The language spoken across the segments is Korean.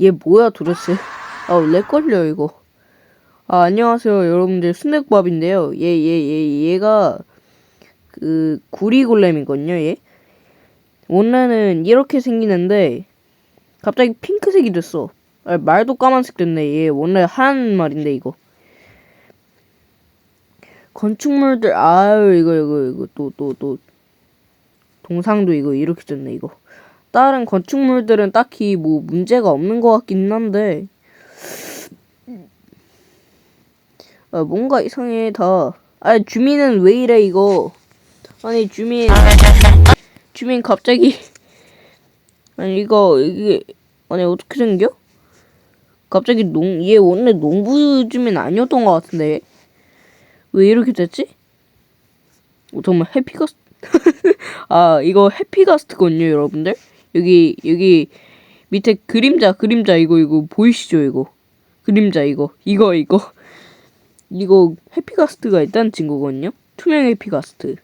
얘 뭐야 도대체? 아, 렉 걸려 이거. 아, 안녕하세요 여러분들 순대국밥인데요. 얘얘 얘 얘가 그 구리골렘이거든요. 얘. 원래는 이렇게 생기는데 갑자기 핑크색이 됐어. 아, 말도 까만색 됐네. 얘 원래 하얀 말인데 이거. 건축물들 아유 이거 이거 이거 또 또 또 동상도 이거 이렇게 됐네 이거. 다른 건축물들은 딱히 뭐 문제가 없는 것 같긴 한데 아, 뭔가 이상해 다. 아 주민은 왜 이래 이거. 아니 주민 주민 갑자기 아니 이거 이게 아니 어떻게 생겨? 갑자기 농 얘 원래 농부 주민 아니었던 것 같은데 왜 이렇게 됐지? 어, 정말 해피가스 아 이거 해피가스트거든요 여러분들 여기 여기 밑에 그림자 그림자 이거 이거 보이시죠 이거? 그림자 이거 이거 이거. 이거 해피가스트가 있다는 친구거든요. 투명 해피가스트.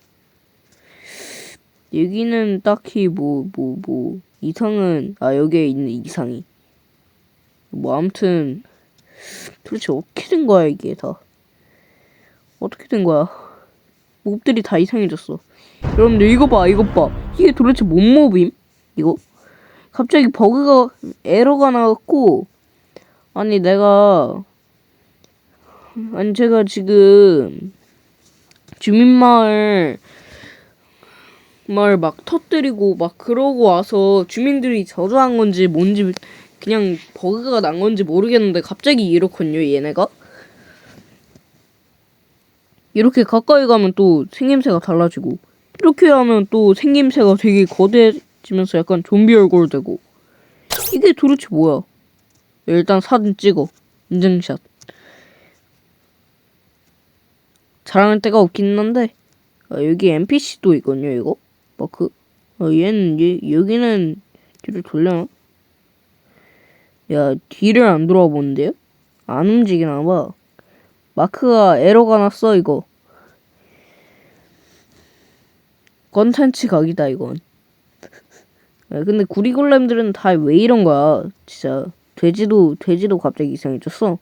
여기는 딱히 뭐 뭐 뭐 이상은 아 여기에 있는 이상이. 뭐 아무튼 도대체 어떻게 된 거야 이게 다? 어떻게 된 거야? 몹들이 다 이상해졌어. 여러분들 이거 봐 이거 봐. 이게 도대체 뭔 몹임? 이거 갑자기 버그가 에러가 나왔고 아니 내가 아니 제가 지금 주민마을 말막 터뜨리고 막 그러고 와서 주민들이 저주한 건지 뭔지 그냥 버그가 난 건지 모르겠는데 갑자기 이렇거든요 얘네가. 이렇게 가까이 가면 또 생김새가 달라지고 이렇게 하면 또 생김새가 되게 거대해 지면서 약간 좀비 얼굴 되고. 이게 도대체 뭐야? 일단 사진 찍어. 인증샷. 자랑할 데가 없긴 한데. 아, 여기 NPC도 있거든요 이거? 마크 아, 얘는 얘, 여기는 뒤를 돌려나? 야 뒤를 안 돌아 보는데요? 안 움직이나 봐. 마크가 에러가 났어 이거. 컨텐츠 각이다 이건. 야, 근데 구리골렘들은 다 왜 이런 거야? 진짜 돼지도 돼지도 갑자기 이상해졌어.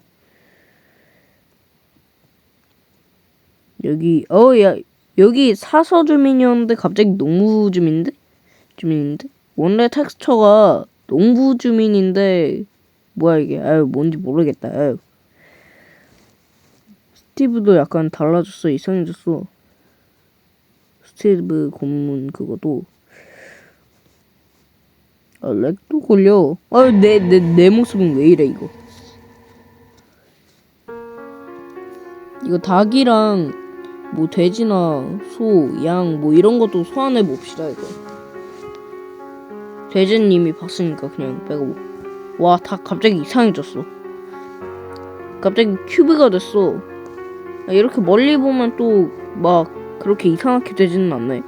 여기 어 야 여기 사서 주민이었는데 갑자기 농부 주민인데? 주민인데? 원래 텍스처가 농부 주민인데 뭐야 이게? 아유 뭔지 모르겠다. 아유. 스티브도 약간 달라졌어 이상해졌어. 스티브 고문 그거도 아 렉도 걸려. 아 내 내 내 모습은 왜 이래 이거? 이거 닭이랑 뭐 돼지나 소, 양 뭐 이런 것도 소환해 봅시다 이거. 돼지님이 봤으니까 그냥 빼고. 와 닭 갑자기 이상해졌어. 갑자기 큐브가 됐어. 아, 이렇게 멀리 보면 또 막 그렇게 이상하게 되지는 않네.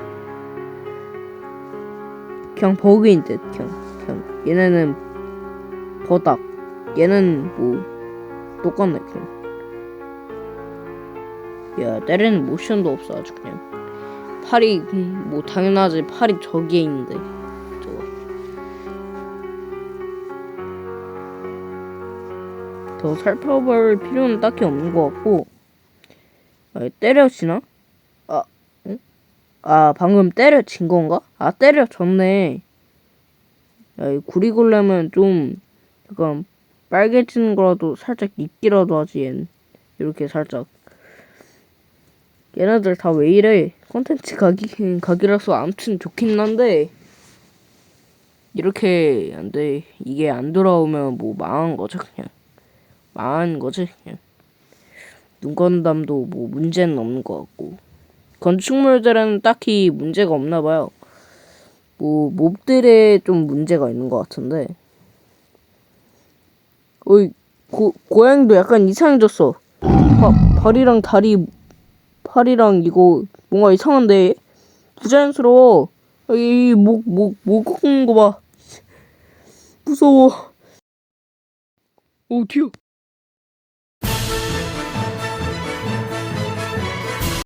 그냥 버그인 듯, 그냥. 얘네는 버닥, 얘는 뭐 똑같네, 그냥. 야, 때리는 모션도 없어, 아주 그냥. 팔이, 음, 뭐 당연하지, 팔이 저기에 있는데. 저거. 더 살펴볼 필요는 딱히 없는 것 같고. 아, 때려치나? 아, 응? 아, 방금 때려친 건가? 아, 때려졌네. 구리골렘은 좀 약간 빨개지는 거라도 살짝 입기라도 하지, 얜. 이렇게 살짝. 얘네들 다 왜 이래? 콘텐츠 각이, 각이라서 암튼 좋긴 한데, 이렇게 안 돼. 이게 안 돌아오면 뭐 망한 거죠, 그냥. 망한 거지, 그냥. 눈건담도 뭐 문제는 없는 것 같고 건축물들은 딱히 문제가 없나 봐요. 뭐 몹들에 좀 문제가 있는 것 같은데. 어이 고 고양이도 약간 이상해졌어. 파, 발이랑 다리 팔이랑 이거 뭔가 이상한데 부자연스러워. 이목목목 꺾는 거 봐. 무서워. 오 튀어.